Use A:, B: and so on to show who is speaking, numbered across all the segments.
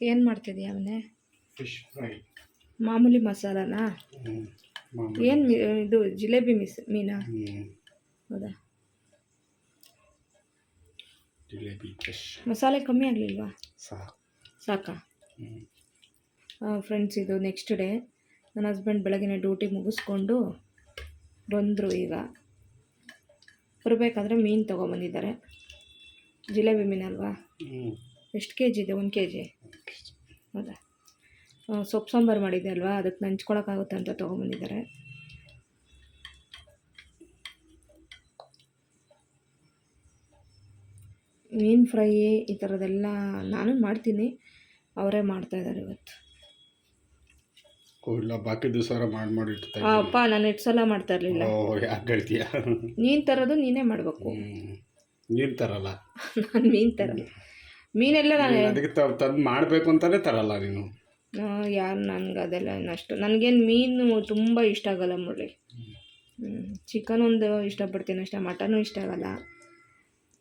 A: ಏನು ಮಾಡ್ತಿದ್ದೀಯ ಅವನೇ?
B: Fish fry.
A: ಮಾಮೂಲಿ ಮಸಾಲಾನಾ? ಏನು ಇದು ಜಿಲೇಬಿ ಮಿಸ್ ಮೀನಾ? ಹೌದಾ?
B: ಜಿಲೇಬಿ ಫಿಶ್.
A: ಮಸಾಲೆ ಕಮ್ಮಿ ಆಗಲಿಲ್ವಾ?
B: ಸಾಕು.
A: ಫ್ರೆಂಡ್ಸ್ ಇದು ನೆಕ್ಸ್ಟ್ ಡೇ ನನ್ನ ಹಸ್ಬೆಂಡ್ ಬೆಳಗಿನ ಡ್ಯೂಟಿ ಮುಗಿಸ್ಕೊಂಡು ಬಂದರು ಈಗ. ಬರಬೇಕಾದ್ರೆ ಮೀನು ತೊಗೊಂಬಂದಿದ್ದಾರೆ. ಜಿಲೇಬಿ ಮೀನಲ್ವಾ ಎಷ್ಟು ಕೆ ಜಿ ಇದೆ? ಒಂದು ಕೆ ಜಿ ಹೌದಾ? ಸೊಪ್ಪು ಸಾಂಬಾರು ಮಾಡಿದ್ದೆ ಅಲ್ವಾ? ಅದಕ್ಕೆ ನಂಚ್ಕೊಳಕ್ಕಾಗುತ್ತೆ ಅಂತ ತೊಗೊಂಬಂದಿದ್ದಾರೆ. ಮೀನು ಫ್ರೈ ಈ ಥರದ್ದೆಲ್ಲ ನಾನು ಮಾಡ್ತೀನಿ. ಅವರೇ ಮಾಡ್ತಾಯಿದ್ದಾರೆ ಇವತ್ತು.
B: ಇಲ್ಲ ಬಾಕಿ ದಿವಸ ಮಾಡಿ
A: ಅಪ್ಪ ನಾನು ಎಷ್ಟು ಸಲ ಮಾಡ್ತಾ ಇರಲಿಲ್ಲ.
B: ಯಾಕೆ ಹೇಳ್ತೀಯ?
A: ನೀನು ತರೋದು ನೀನೇ ಮಾಡಬೇಕು.
B: ನೀನು ತರಲ್ಲ?
A: ನಾನು ಮೀನು ತರಲ್ಲ ಮೀನೆಲ್ಲ ನಾನು
B: ಅದಕ್ಕೆ ತಂದು ಮಾಡಬೇಕು ಅಂತಾನೆ ತರಲ್ಲ ನೀನು.
A: ಯಾರು ನನಗೆ ಅದೆಲ್ಲ ಅಷ್ಟು ನನಗೇನು ಮೀನು ತುಂಬ ಇಷ್ಟ ಆಗಲ್ಲ ಮುರಳಿ. ಚಿಕನ್ ಒಂದು ಇಷ್ಟಪಡ್ತೀನಿ ಅಷ್ಟೇ ಮಟನು ಇಷ್ಟ ಆಗಲ್ಲ.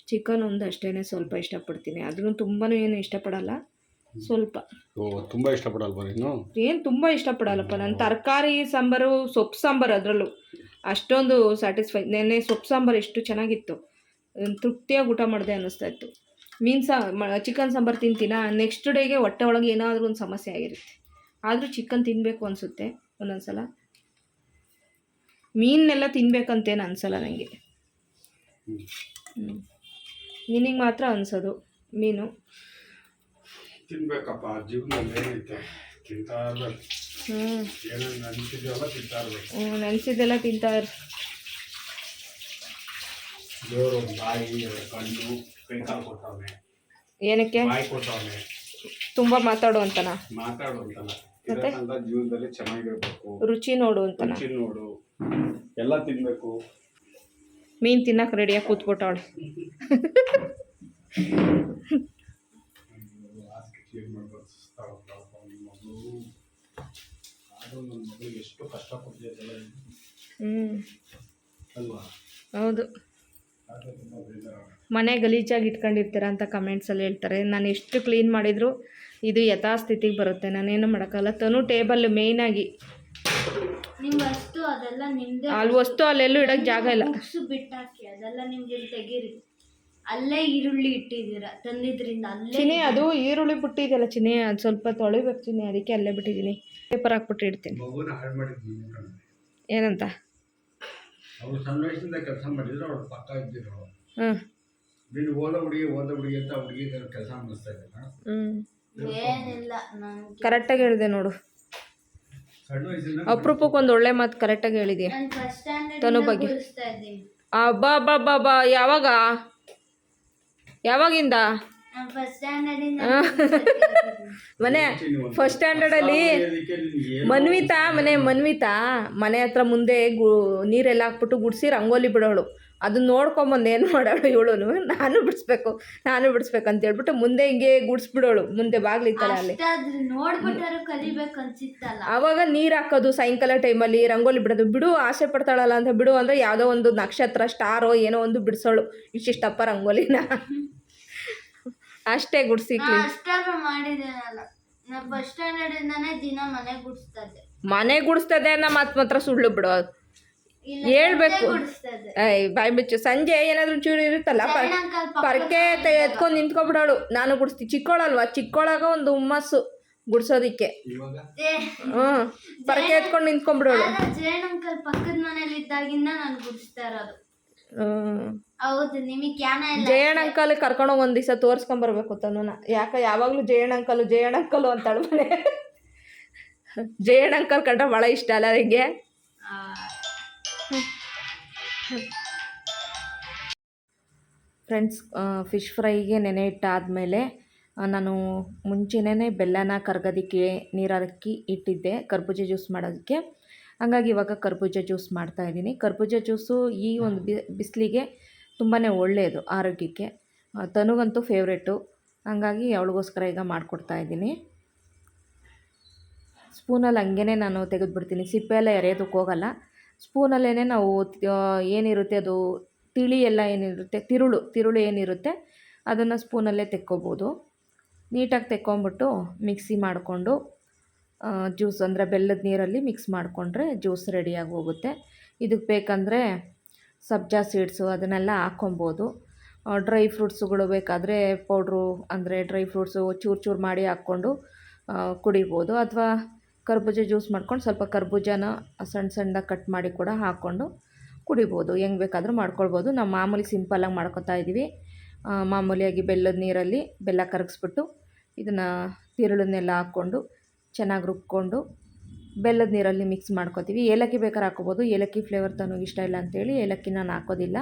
A: ಚಿಕನ್ ಒಂದು ಅಷ್ಟೇ ಸ್ವಲ್ಪ ಇಷ್ಟಪಡ್ತೀನಿ. ಅದನ್ನು ತುಂಬಾ ಏನು ಇಷ್ಟಪಡಲ್ಲ. ಸ್ವಲ್ಪ.
B: ತುಂಬ ಇಷ್ಟಪಡಲ್ವ ನೀನು
A: ಏನು ತುಂಬ ಇಷ್ಟಪಡಲ್ಲಪ್ಪ ನಾನು ತರಕಾರಿ ಸಾಂಬಾರು ಸೊಪ್ಪು ಸಾಂಬಾರು ಅದರಲ್ಲೂ. ಅಷ್ಟೊಂದು ಸ್ಯಾಟಿಸ್ಫೈ ನೆನ್ನೆ ಸೊಪ್ಪು ಸಾಂಬಾರು ಎಷ್ಟು ಚೆನ್ನಾಗಿತ್ತು. ತೃಪ್ತಿಯಾಗಿ ಊಟ ಮಾಡಿದೆ ಅನ್ನಿಸ್ತಾ ಇತ್ತು. ಮೀನು ಸಾ ಚಿಕನ್ ಸಾಂಬಾರು ತಿಂತೀನ? ನೆಕ್ಸ್ಟ್ ಡೇಗೆ ಹೊಟ್ಟೆ ಒಳಗೆ ಏನಾದರೂ ಒಂದು ಸಮಸ್ಯೆ ಆಗಿರುತ್ತೆ. ಆದರೂ ಚಿಕನ್ ತಿನ್ನಬೇಕು ಅನಿಸುತ್ತೆ ಒಂದೊಂದು ಸಲ ಮೀನೆಲ್ಲ ತಿನ್ಬೇಕಂತೇನು ಅನಿಸಲ್ಲ ನನಗೆ
B: ಮೀನಿಗೆ
A: ಹ್ಞೂ ನಿನಗೆ ಮಾತ್ರ ಅನಿಸೋದು ಮೀನು.
B: ತಿನ್ಬೇಕಪ್ಪ ಜೀವನದಲ್ಲಿ ಏನೈತೆ ತಿಂತಾ ಇರ್ಬೇಕು.
A: ಹ್ಞೂ
B: ಏನೇನು ಅನಿಸಿದೆಯಲ್ಲ ತಿಂತಾ ಇರ್ಬೇಕು.
A: ಹ್ಞೂ ನೆನೆಸಿದ್ದೆಲ್ಲ ತಿಂತಾ ಇರು.
B: ದೇವರು ಬಾಯಿ ಕಣ್ಣು. ಕೊಟ್ಟವನೆ.
A: ಏನಕ್ಕೆ?
B: ಬಾಯಿ ಕೊಟ್ಟವನೆ.
A: ತುಂಬ ಮಾತಾಡು ಅಂತನಾ?
B: ಮಾತಾಡು ಜೀವನದಲ್ಲಿ ಚೆನ್ನಾಗಿರ್ಬೇಕು.
A: ರುಚಿ ನೋಡು ಅಂತನಾ?
B: ರುಚಿ ನೋಡು. ಎಲ್ಲ ತಿನ್ಬೇಕು.
A: ಮೀನ್ ತಿನ್ನಕ್ಕೆ ರೆಡಿಯಾಗಿ ಕೂತ್ಬಿಟ್ಟವಳು.
B: ಎಷ್ಟು
A: ಹೌದು.
B: ತುಂಬ
A: ಮನೆ ಗಲೀಜಾಗಿ ಇಟ್ಕೊಂಡಿರ್ತೀರ ಅಂತ ಕಮೆಂಟ್ಸಲ್ಲಿ ಹೇಳ್ತಾರೆ. ನಾನು ಎಷ್ಟು ಕ್ಲೀನ್ ಮಾಡಿದರೂ ಇದು ಯಥಾಸ್ಥಿತಿಗೆ ಬರುತ್ತೆ. ನಾನೇನು ಮಾಡೋಕ್ಕಲ್ಲ ತನು ಟೇಬಲ್ ಮೇಯ್ನಾಗಿ ಅಲ್ಲಿ ವಸ್ತು ಅಲ್ಲೆಲ್ಲೂ ಇಡೋಕ್ಕೆ ಜಾಗ ಇಲ್ಲ.
C: ಬಿಟ್ಟಾಕಿ ಅದೆಲ್ಲ ನಿಮ್ಗೆ ಇಲ್ಲಿ ತೆಗೀರಿ. ಅಲ್ಲೇ ಈರುಳ್ಳಿ ಇಟ್ಟಿದ್ದೀರ ತಂದಿದ್ರಿಂದ ಅಲ್ಲೇ
A: ಚಿನಿ ಅದು ಈರುಳ್ಳಿ ಬಿಟ್ಟಿದೆಯಲ್ಲ ಚಿನಿ ಅದು ಸ್ವಲ್ಪ ತೊಳಿಬೇಕು ಚಿನಿ ಅದಕ್ಕೆ ಅಲ್ಲೇ ಬಿಟ್ಟಿದ್ದೀನಿ. ಪೇಪರ್ ಹಾಕ್ಬಿಟ್ಟು ಇಡ್ತೀನಿ. ಏನಂತ?
B: ಅವ್ರು ಸಣ್ಣ ವಯಸ್ಸಿಂದ ಕೆಲಸ ಮಾಡಿದ್ರು ಅವ್ರ ಪಕ್ಕ ಇದ್ದಿದ್ರು.
A: ಹ್ಞೂ
B: ನೀನು ಓದ ಹುಡುಗಿ ಓದ ಹುಡುಗಿ ಅಂತ ಹುಡುಗಿ ಕೆಲಸ ಮಾಡಿಸ್ತಾ ಇದ್ದಲ್ಲ
A: ಹ್ಞೂ
C: ಏನಿಲ್ಲ ನನ್ಗೆ
A: ಕರೆಕ್ಟಾಗಿ ಹೇಳಿದೆ ನೋಡು.
B: ಸಣ್ಣ ವಯಸ್ಸಿಂದ
A: ಅಪರೂಪಕ್ಕೆ ಒಂದು ಒಳ್ಳೆ ಮಾತು ಕರೆಕ್ಟಾಗಿ ಹೇಳಿದೆಯಾ
C: ನಾನು ಫಸ್ಟ್ ಸ್ಟ್ಯಾಂಡರ್ಡ್
A: ತನು ಬಗ್ಗೆ.
C: ಇದ್ದೀನಿ.
A: ಅಬ್ಬಾ ಬಾ ಬಾ ಬಾ ಯಾವಾಗ? ಯಾವಾಗಿಂದ?
C: ನಾನು ಫಸ್ಟ್ ಸ್ಟ್ಯಾಂಡರ್ಡ್ ಅಲ್ಲಿ
A: ಮನೆ ಮನ್ವಿತಾ ಮನೆ ಮನ್ವಿತಾ ಮನೆ ಹತ್ರ ಮುಂದೆ ಗು ನೀರೆಲ್ಲ ಹಾಕ್ಬಿಟ್ಟು ಗುಡಿಸಿ ರಂಗೋಲಿ ಬಿಡೋಳು. ಅದನ್ನ ನೋಡ್ಕೊಂಬಂದು ಏನು ಮಾಡೋಳು ಇವಳು ನಾನು ಬಿಡಿಸ್ಬೇಕು ನಾನು ಬಿಡಿಸ್ಬೇಕು ಅಂತ ಹೇಳ್ಬಿಟ್ಟು ಮುಂದೆ ಹಿಂಗೆ ಗುಡಿಸ್ಬಿಡೋಳು ಮುಂದೆ ಬಾಗ್ಲಿತ್ತಲ್ಲ ಅಲ್ಲಿ. ಅವಾಗ ನೀರು ಹಾಕೋದು ಸಾಯಂಕಾಲ ಟೈಮಲ್ಲಿ ರಂಗೋಲಿ ಬಿಡೋದು ಬಿಡು ಆಸೆ ಪಡ್ತಾಳಲ್ಲ ಅಂತ ಬಿಡು ಅಂದ್ರೆ ಯಾವುದೋ ಒಂದು ನಕ್ಷತ್ರ ಸ್ಟಾರೋ ಏನೋ ಒಂದು ಬಿಡಿಸೋಳು. ಇಷ್ಟಿಷ್ಟಪ್ಪ ರಂಗೋಲಿನ. ಅಷ್ಟೇ ಗುಡಿಸಿ
C: ನಾ ಅಷ್ಟಾದ್ರೂ ನಾನು. ನಾ ಫಸ್ಟ್ ಸ್ಟ್ಯಾಂಡರ್ಡ್ ಇಂದಾನೇ ದಿನ ಮನೆ ಗುಡಿಸ್ತದೆ
A: ಮನೆ ಗುಡಿಸ್ತದೆ ಅನ್ನೋ ಮಾತು ಮಾತ್ರ ಸುಳ್ಳು ಬಿಡು.
C: ಇಲ್ಲ
A: ಹೇಳ್ಬೇಕು.
C: ಗುಡಿಸ್ತಾ ಇದ್ದೆ
A: ಏಯ್ ಬಾಯ್ ಬಿಚ್ಚು ಸಂಜೆ ಏನಾದ್ರು ಚೂರು ಇರುತ್ತಲ್ಲ?
C: ಅಂಕಲ್ ಪಕ್ಕ
A: ಪರಕೆ ಎತ್ಕೊಂಡು ನಿಂತ್ಕೊಬಿಡೋಳು. ನಾನು ಗುಡಿಸ್ತಿ. ಚಿಕ್ಕೋಳಲ್ವಾ? ಚಿಕ್ಕೋಳಾಗ ಒಂದು ಹುಮ್ಮಸ್ಸು ಗುಡ್ಸೋದಿಕ್ಕೆ.
B: ಇವಾಗ?
A: ಹ್ಞೂ ಪರಕೆ ಎತ್ಕೊಂಡು ನಿಂತ್ಕೊಂಡ್ಬಿಡೋಳು.
C: ಜಯನ್ ಅಂಕಲ್ ಪಕ್ಕದ ಮನೇಲಿ ಇದ್ದಾಗಿಂದ ನಾನು ಗುಡಿಸ್ತಾ ಇರೋದು. ಹೌದು ನಿಮಗೆ ಇಲ್ಲ
A: ಜಯಣ್ಣ ಅಂಕಲ್ ಕರ್ಕೊಂಡೋಗಿ ಒಂದ್ ದಿವಸ ತೋರಿಸ್ಕೊಂಬರ್ಬೇಕು ತನುನ ಯಾಕ ಯಾವಾಗಲೂ ಜಯಣ್ಣ ಅಂಕಲ್ ಜಯಣ್ಣ ಅಂಕಲ್ ಅಂತ ಮನೆ ಜಯಣ್ಣ ಅಂಕಲ್ ಕಂಡ್ರೆ ಬಹಳ ಇಷ್ಟ ಅಲ್ಲ ನನಗೆ
C: ಆ,
A: ಫ್ರೆಂಡ್ಸ್ ಫಿಶ್ ಫ್ರೈಗೆ ನೆನೆ ಇಟ್ಟಾದಮೇಲೆ ನಾನು ಮುಂಚೆನೇ ಬೆಲ್ಲನ ಕರ್ಗೋದಕ್ಕೆ ನೀರಾಕಿ ಇಟ್ಟಿದ್ದೆ ಕರ್ಬೂಜ ಜ್ಯೂಸ್ ಮಾಡೋದಕ್ಕೆ. ಹಾಗಾಗಿ ಇವಾಗ ಕರ್ಬೂಜ ಜ್ಯೂಸ್ ಮಾಡ್ತಾ ಇದ್ದೀನಿ. ಕರ್ಬೂಜ ಜ್ಯೂಸು ಈ ಒಂದು ಬಿಸಿಲಿಗೆ ತುಂಬಾ ಒಳ್ಳೆಯದು ಆರೋಗ್ಯಕ್ಕೆ. ತನಗಂತೂ ಫೇವ್ರೇಟು ಹಾಗಾಗಿ ಅವಳಿಗೋಸ್ಕರ ಈಗ ಮಾಡಿಕೊಡ್ತಾ ಇದ್ದೀನಿ. ಸ್ಪೂನಲ್ಲಿ ಹಂಗೇ ನಾನು ತೆಗೆದುಬಿಡ್ತೀನಿ. ಸಿಪ್ಪೆ ಎಲ್ಲ ಎರೆಯೋದಕ್ಕೆ ಹೋಗಲ್ಲ. ಸ್ಪೂನಲ್ಲೇ ನಾವು ಏನಿರುತ್ತೆ ಅದು ತಿಳಿ ಎಲ್ಲ ಏನಿರುತ್ತೆ, ತಿರುಳು ತಿರುಳು ಏನಿರುತ್ತೆ ಅದನ್ನು ಸ್ಪೂನಲ್ಲೇ ತೆಕ್ಕೋಬೋದು. ನೀಟಾಗಿ ತೆಕ್ಕೊಂಬಿಟ್ಟು ಮಿಕ್ಸಿ ಮಾಡಿಕೊಂಡು ಜ್ಯೂಸ್ ಅಂದರೆ ಬೆಲ್ಲದ ನೀರಲ್ಲಿ ಮಿಕ್ಸ್ ಮಾಡಿಕೊಂಡ್ರೆ ಜ್ಯೂಸ್ ರೆಡಿಯಾಗಿ ಹೋಗುತ್ತೆ. ಇದಕ್ಕೆ ಬೇಕಂದರೆ ಸಬ್ಜಾ ಸೀಡ್ಸು ಅದನ್ನೆಲ್ಲ ಹಾಕ್ಕೊಬೋದು. ಡ್ರೈ ಫ್ರೂಟ್ಸುಗಳು ಬೇಕಾದರೆ ಪೌಡ್ರು ಅಂದರೆ ಡ್ರೈ ಫ್ರೂಟ್ಸು ಚೂರು ಚೂರು ಮಾಡಿ ಹಾಕ್ಕೊಂಡು ಕುಡಿಬೋದು. ಅಥವಾ ಕರ್ಬೂಜ ಜ್ಯೂಸ್ ಮಾಡ್ಕೊಂಡು ಸ್ವಲ್ಪ ಕರ್ಬೂಜನ ಸಣ್ಣ ಸಣ್ಣದಾಗಿ ಕಟ್ ಮಾಡಿ ಕೂಡ ಹಾಕ್ಕೊಂಡು ಕುಡಿಬೋದು. ಹೆಂಗೆ ಬೇಕಾದರೂ ಮಾಡ್ಕೊಳ್ಬೋದು. ನಾವು ಮಾಮೂಲಿ ಸಿಂಪಲ್ಲಾಗಿ ಮಾಡ್ಕೊತಾ ಇದ್ದೀವಿ. ಮಾಮೂಲಿಯಾಗಿ ಬೆಲ್ಲದ ನೀರಲ್ಲಿ ಬೆಲ್ಲ ಕರಗಿಸ್ಬಿಟ್ಟು ಇದನ್ನು ತಿರುಳನ್ನೆಲ್ಲ ಹಾಕ್ಕೊಂಡು ಚೆನ್ನಾಗಿ ರುಬ್ಕೊಂಡು ಬೆಲ್ಲದ ನೀರಲ್ಲಿ ಮಿಕ್ಸ್ ಮಾಡ್ಕೊತೀವಿ. ಏಲಕ್ಕಿ ಬೇಕಾದ್ರೆ ಹಾಕೋಬೋದು ಏಲಕ್ಕಿ ಫ್ಲೇವರ್ ತನಗೆ ಇಷ್ಟ ಇಲ್ಲ ಅಂತೇಳಿ ಏಲಕ್ಕಿ ನಾನು ಹಾಕೋದಿಲ್ಲ.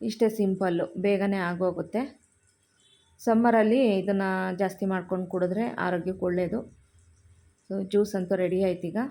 A: ಇಷ್ಟೇ ಸಿಂಪಲ್ಲು ಬೇಗನೆ ಆಗೋಗುತ್ತೆ. ಸಮ್ಮರಲ್ಲಿ ಇದನ್ನು ಜಾಸ್ತಿ ಮಾಡ್ಕೊಂಡು ಕುಡಿದ್ರೆ ಆರೋಗ್ಯಕ್ಕೆ ಒಳ್ಳೆಯದು ಸೊ ಜ್ಯೂಸ್ ಅಂತೂ ರೆಡಿ ಆಯ್ತು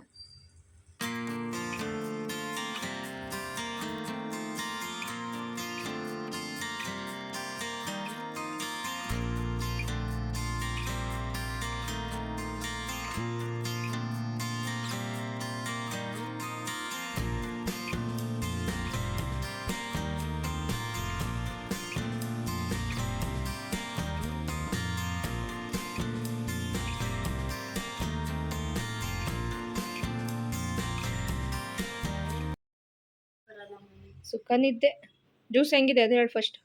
A: ಈಗ ಸುಖ ಜ್ಯೂಸ್ ಹೆಂಗಿದೆ? ಅದು ಹೇಳಿ ಫಸ್ಟ್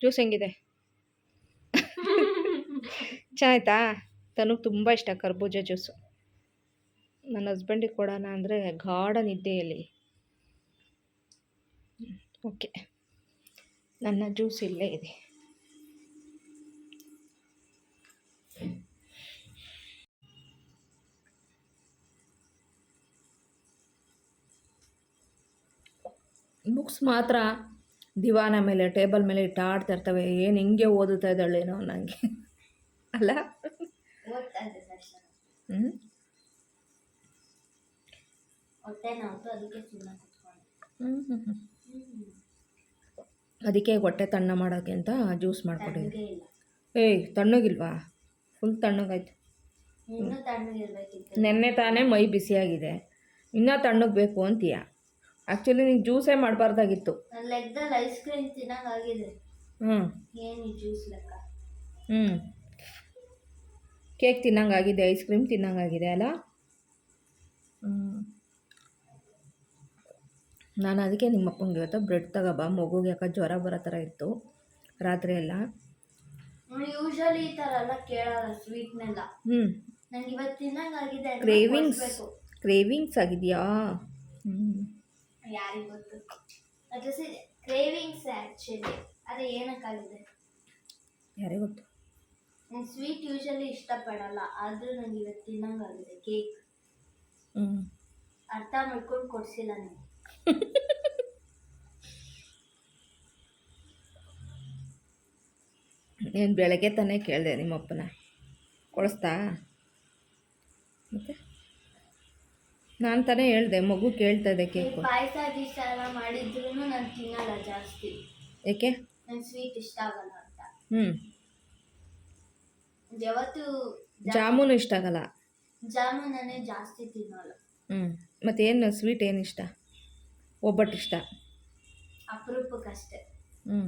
A: ಜ್ಯೂಸ್ ಹೆಂಗಿದೆ? ಚೆನ್ನಾಯ್ತಾ? ತನಗೆ ತುಂಬ ಇಷ್ಟ ಕರ್ಬೂಜ ಜ್ಯೂಸು. ನನ್ನ ಹಸ್ಬೆಂಡಿಗೆ ಕೊಡೋಣ ಅಂದರೆ ಗಾಢ ನಿದ್ದೆಯಲ್ಲಿ. ಓಕೆ ನನ್ನ ಜ್ಯೂಸ್ ಇಲ್ಲೇ ಇದೆ. ಬುಕ್ಸ್ ಮಾತ್ರ ದಿವಾನ ಮೇಲೆ ಟೇಬಲ್ ಮೇಲೆ ಇಟ್ಟು ಆಡ್ತಾ ಇರ್ತವೆ. ಏನು ಹಿಂಗೆ ಓದುತ್ತಾ ಇದ್ದಾಳೇನೋ ನನಗೆ ಅಲ್ಲ? ಹ್ಞೂ
C: ಅದಕ್ಕೆ
A: ಹೊಟ್ಟೆ ತಣ್ಣ ಮಾಡೋಕ್ಕೆ ಅಂತ ಜ್ಯೂಸ್ ಮಾಡಿಕೊಟ್ಟಿದ್ದೆ. ಏಯ್ ತಣ್ಣಗಿಲ್ವಾ? ಫುಲ್ ತಣ್ಣಗಾಯ್ತು. ನೆನ್ನೆ ತಾನೇ ಮೈ ಬಿಸಿಯಾಗಿದೆ. ಇನ್ನೂ ತಣ್ಣಗೆ ಬೇಕು ಅಂತೀಯ? ಆ್ಯಕ್ಚುಲಿ ನೀನು ಜ್ಯೂಸೇ ಮಾಡಬಾರ್ದಾಗಿತ್ತು.
C: ನನ್ನ ಲೆಕ್ಕದಲ್ಲಿ ಐಸ್ ಕ್ರೀಮ್ ತಿನ್ನಂಗಾಗಿದೆ
A: ಹ್ಞೂ
C: ಏನು ಜ್ಯೂಸ್ ಲೆಕ್ಕ?
A: ಹ್ಞೂ ಕೇಕ್ ತಿನ್ನಂಗಾಗಿದೆ ಐಸ್ ಕ್ರೀಮ್ ತಿನ್ನಂಗಾಗಿದೆ ಅಲ್ಲ? ಹ್ಞೂ ನಾನು ಅದಕ್ಕೆ ನಿಮ್ಮ ಅಪ್ಪಂಗೆ ಇವತ್ತು ಬ್ರೆಡ್ ತಗೋಬ. ಮಗುಗೆ ಯಾಕೆ ಜ್ವರ ಬರೋ ಥರ ಇತ್ತು. ರಾತ್ರಿ ಎಲ್ಲ.
C: ಯೂಶಲಿ ಈ ಥರ ಎಲ್ಲ ಕೇಳಲ್ಲ ಸ್ವೀಟ್ನೆಲ್ಲ
A: ಹ್ಞೂ
C: ನಂಗೆ ಇವತ್ತು ತಿನ್ನಂಗಾಗಿದೆ
A: ಕ್ರೇವಿಂಗ್ಸ್. ಕ್ರೇವಿಂಗ್ಸ್ ಆಗಿದೆಯಾ? ಹ್ಞೂ
C: ಯಾರಿಗ್ ಗೊತ್ತು ಅದು ಕ್ರೇವಿಂಗ್ಸ್ ಆ್ಯಕ್ಚುಲಿ ಅದು ಏನಕ್ಕಾಗಿದೆ?
A: ಯಾರಿಗೆ ಗೊತ್ತು
C: ನಾನು ಸ್ವೀಟ್ ಯೂಶಲಿ ಇಷ್ಟಪಡಲ್ಲ ಆದರೂ ನಂಗೆ ಇವತ್ತು ತಿನ್ನಂಗಾಗಿದೆ ಕೇಕ್
A: ಹ್ಞೂ
C: ಅರ್ಥ ಮಾಡ್ಕೊಂಡು ಕೊಡ್ಸಿಲ್ಲ ನೀವು
A: ನೀನು ಬೆಳಗ್ಗೆ ತಾನೇ ಕೇಳಿದೆ ನಿಮ್ಮಪ್ಪನ. ಕೊಡಿಸ್ತಾ? ಮತ್ತೆ? ನಾನು ತಾನೇ ಹೇಳ್ದೆ ಮಗು ಕೇಳ್ತಾ ಇದೆ ಕೇಕು.
C: ಪಾಯಸ ಗೀಸ ಎಲ್ಲ ಮಾಡಿದ್ರು ನಾನು ತಿನ್ನಲ್ಲ ಜಾಸ್ತಿ.
A: ಏಕೆ?
C: ನಂಗೆ ಸ್ವೀಟ್ ಇಷ್ಟ ಆಗಲ್ಲ ಅಂತ.
A: ಹ್ಞೂ
C: ಯಾವತ್ತು
A: ಜಾಮೂನು ಇಷ್ಟ ಆಗಲ್ಲ.
C: ಜಾಮೂನನ್ನೇ ಜಾಸ್ತಿ ತಿನ್ನಲ್ಲ.
A: ಹ್ಞೂ ಮತ್ತೇನು ಸ್ವೀಟ್ ಏನು ಇಷ್ಟ? ಒಬ್ಬಟ್ಟು ಇಷ್ಟ.
C: ಅಪರೂಪಕ್ಕಷ್ಟೇ.
A: ಹ್ಞೂ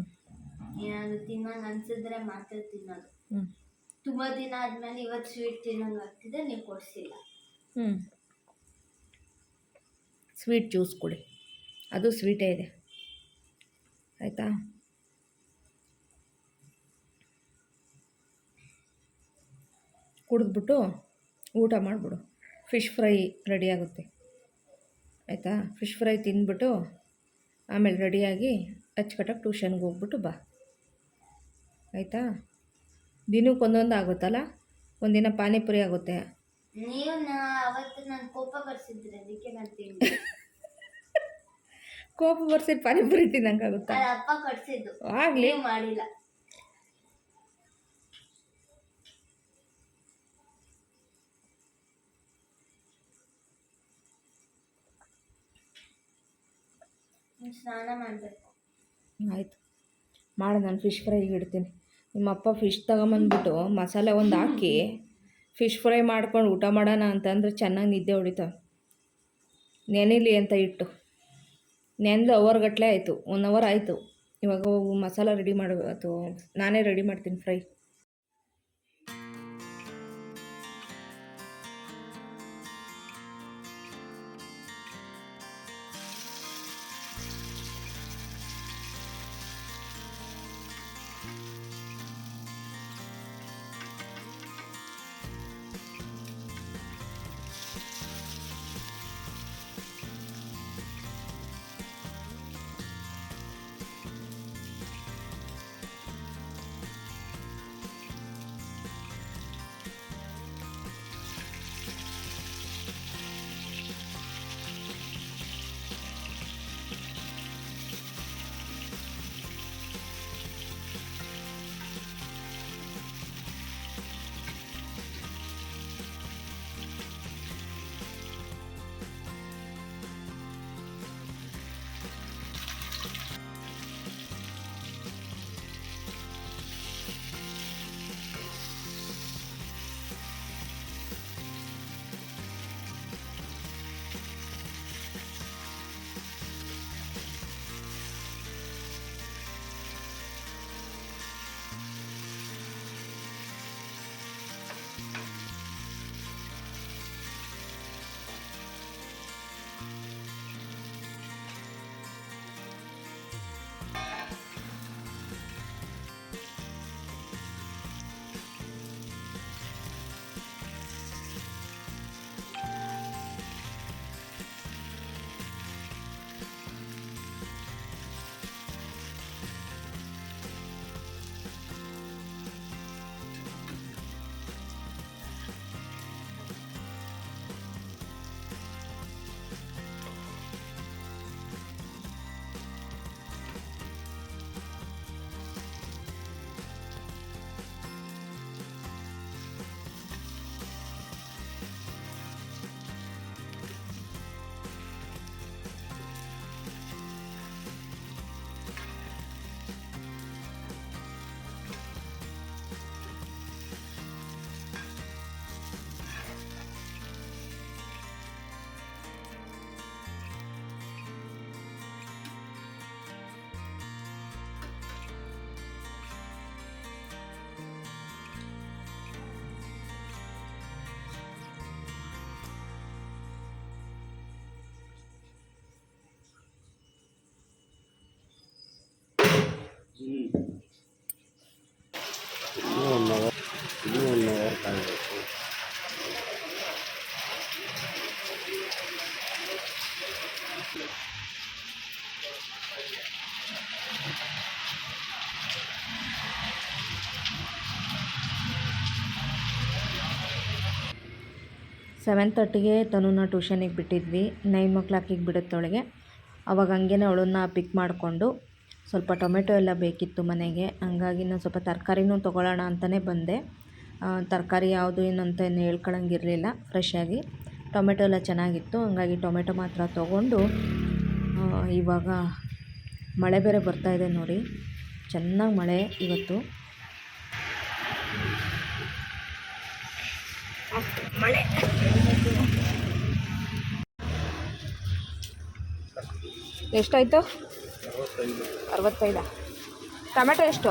C: ಏನಾದ್ರು ತಿನ್ನಂಗ್ ಅನ್ಸಿದ್ರೆ ಮಾತ್ರ ತಿನ್ನೋದು.
A: ಹ್ಞೂ
C: ತುಂಬ ದಿನ ಆದಮೇಲೆ ಇವತ್ತು ಸ್ವೀಟ್ ತಿನ್ನೋದು ಆಗ್ತಿದೆ ನೀವು ಕೊಡಿಸಿಲ್ಲ.
A: ಹ್ಞೂ ಸ್ವೀಟ್ ಜ್ಯೂಸ್ ಕೊಡಿ. ಅದು ಸ್ವೀಟೇ ಇದೆ. ಆಯಿತಾ? ಕುಡಿದ್ಬಿಟ್ಟು ಊಟ ಮಾಡಿಬಿಡು. ಫಿಶ್ ಫ್ರೈ ರೆಡಿ ಆಗುತ್ತೆ. ಆಯಿತಾ? ಫಿಶ್ ಫ್ರೈ ತಿಂದ್ಬಿಟ್ಟು ಆಮೇಲೆ ರೆಡಿಯಾಗಿ ಅಚ್ಚುಕಟ್ಟಾಗಿ ಟ್ಯೂಷನ್ಗೆ ಹೋಗ್ಬಿಟ್ಟು ಬಾ. ಆಯಿತಾ? ದಿನಕ್ಕೆ ಒಂದೊಂದು ಆಗುತ್ತಲ್ಲ? ಒಂದಿನ ಪಾನಿಪುರಿ ಆಗುತ್ತೆ.
C: ನೀವು ಅವತ್ತು ನಾನು ಕೋಪ ಬರ್ಸಿದ್ರಿ ಅದಕ್ಕೆ ನಾನು ತಿಂದೆ.
A: ಕೋಪ ಬರ್ಸಿ ಪಾನಿಪುರಿ ತಿನ್ನಂಗಾಗುತ್ತಾ?
C: ಅದು ಅಪ್ಪ ಕಟ್ಸಿದ್ದು
A: ಆಗಲಿ.
C: ನೀವು ಮಾಡಿಲ್ಲ. ಸ್ನಾನ ಮಾಡಬೇಕು.
A: ಆಯ್ತು. ಮಾಡು ನಾನು ಫಿಶ್ ಫ್ರೈಗೆ ಇಡ್ತೀನಿ. ನಿಮ್ಮ ಅಪ್ಪ ಫಿಶ್ ತಗೊಂಬಂದ್ಬಿಟ್ಟು ಮಸಾಲೆ ಒಂದು ಹಾಕಿ ಫಿಶ್ ಫ್ರೈ ಮಾಡ್ಕೊಂಡು ಊಟ ಮಾಡೋಣ ಅಂತಂದ್ರೆ ಚೆನ್ನಾಗಿ ನಿದ್ದೆ ಹೊಡಿತಾವೆ ನೆನಿಲಿ ಅಂತ ಇಟ್ಟು. ನೆನೆದು ಅವರ್ ಗಟ್ಟಲೆ ಆಯಿತು. ಒನ್ ಅವರ್ ಆಯಿತು. ಇವಾಗ ಮಸಾಲ ರೆಡಿ ಮಾಡಬೇಕು ನಾನೇ ರೆಡಿ ಮಾಡ್ತೀನಿ ಫ್ರೈ ಸೆವೆನ್ ತರ್ಟಿಗೆ ತನುನ ಟ್ಯೂಷನಿಗೆ ಬಿಟ್ಟಿದ್ವಿ. ನೈನ್ ಓ ಕ್ಲಾಕಿಗೆ ಬಿಡುತ್ತೊಳಗೆ. ಅವಾಗ ಹಂಗೇನೆ ಅವಳನ್ನ ಪಿಕ್ ಮಾಡಿಕೊಂಡು ಸ್ವಲ್ಪ ಟೊಮೆಟೊ ಎಲ್ಲ ಬೇಕಿತ್ತು ಮನೆಗೆ. ಹಂಗಾಗಿ ನಾನು ಸ್ವಲ್ಪ ತರಕಾರಿನೂ ತೊಗೊಳ್ಳೋಣ ಅಂತಲೇ ಬಂದೆ. ತರಕಾರಿ ಯಾವುದು ಅಂತ ಏನು ಹೇಳ್ಕೊಳಂಗಿರಲಿಲ್ಲ. ಫ್ರೆಶ್ ಆಗಿ ಟೊಮೆಟೊ ಎಲ್ಲ ಚೆನ್ನಾಗಿತ್ತು. ಹಂಗಾಗಿ ಟೊಮೆಟೊ ಮಾತ್ರ ತೊಗೊಂಡು ಇವಾಗ ಮಳೆ ಬೇರೆ ಬರ್ತಾ ಇದೆ ನೋಡಿ. ಚೆನ್ನಾಗಿ ಮಳೆ ಇವತ್ತು. ಮಳೆ. ಎಷ್ಟಾಯಿತು? ಅರವತ್ತೈದ? ಟೊಮೆಟೊ ಎಷ್ಟು?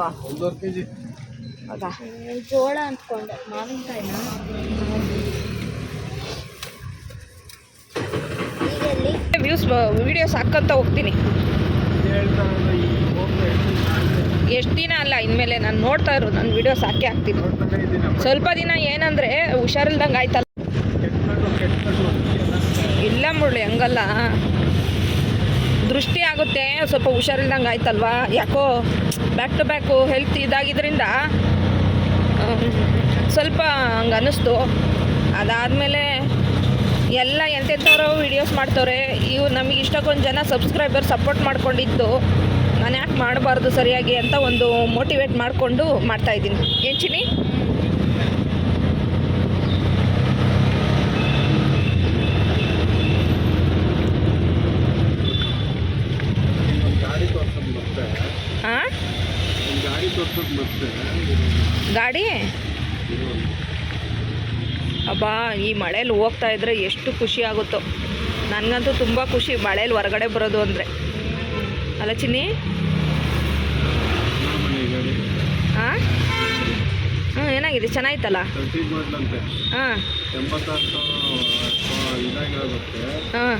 A: ಹೌದಾ?
C: ಜೋಳ ಅಂದ್ಕೊಂಡೆ ಮಾವಿನಕಾಯಿನ?
A: ವ್ಯೂಸ್ ವೀಡಿಯೋಸ್ ಹಾಕ್ಕೊಂತ ಹೋಗ್ತೀನಿ. ಎಷ್ಟು ದಿನ ಅಲ್ಲ ಇನ್ಮೇಲೆ ನಾನು ನೋಡ್ತಾ ಇರು ನಾನು ವೀಡಿಯೋಸ್ ಹಾಕಿ ಹಾಕ್ತೀನಿ. ಸ್ವಲ್ಪ ದಿನ ಏನಂದರೆ ಹುಷಾರಿಲ್ದಂಗೆ ಆಯ್ತಲ್ಲ. ಇಲ್ಲ ಮುರಳಿ ಹಂಗಲ್ಲ. ದೃಷ್ಟಿ ಆಗುತ್ತೆ, ಸ್ವಲ್ಪ ಹುಷಾರಿಲ್ದಂಗೆ ಆಯ್ತಲ್ವಾ? ಯಾಕೋ ಬ್ಯಾಕ್ ಟು ಬ್ಯಾಕು ಹೆಲ್ತ್ ಇದಾಗಿದ್ದರಿಂದ ಸ್ವಲ್ಪ ಹಂಗೆ ಅನ್ನಿಸ್ತು. ಅದಾದಮೇಲೆ ಎಲ್ಲ ಎಂತೆಂಥವ್ರು ವೀಡಿಯೋಸ್ ಮಾಡ್ತವ್ರೆ ಇವು ನಮಗೆ ಇಷ್ಟಕ್ಕೊಂದು ಜನ ಸಬ್ಸ್ಕ್ರೈಬರ್ ಸಪೋರ್ಟ್ ಮಾಡ್ಕೊಂಡಿದ್ದು ನಾನು ಯಾಕೆ ಮಾಡಬಾರ್ದು ಸರಿಯಾಗಿ ಅಂತ ಒಂದು ಮೋಟಿವೇಟ್ ಮಾಡಿಕೊಂಡು ಮಾಡ್ತಾಯಿದ್ದೀನಿ ಏನು ಚಿನಿ
B: ಒಂದು ಗಾಡಿ ತೋರ್ಸೋದು ಮತ್ತೆ
A: ಹಾಂ
B: ಒಂದು ಗಾಡಿ?
A: ಅಬ್ಬಾ ಈ ಮಳೇಲಿ ಹೋಗ್ತಾ ಇದ್ರೆ ಎಷ್ಟು ಖುಷಿ ಆಗುತ್ತೋ. ನನಗಂತೂ ತುಂಬ ಖುಷಿ ಮಳೇಲಿ ಹೊರಗಡೆ ಬರೋದು ಅಂದರೆ. ಅಲ್ಲ ಚಿನ್ನಿ?
B: ಹಾಂ ಹ್ಞೂ ಏನಾಗಿದೆ? ಚೆನ್ನಾಗಿತ್ತಲ್ಲ ಹಾಂ. ಹಾಂ.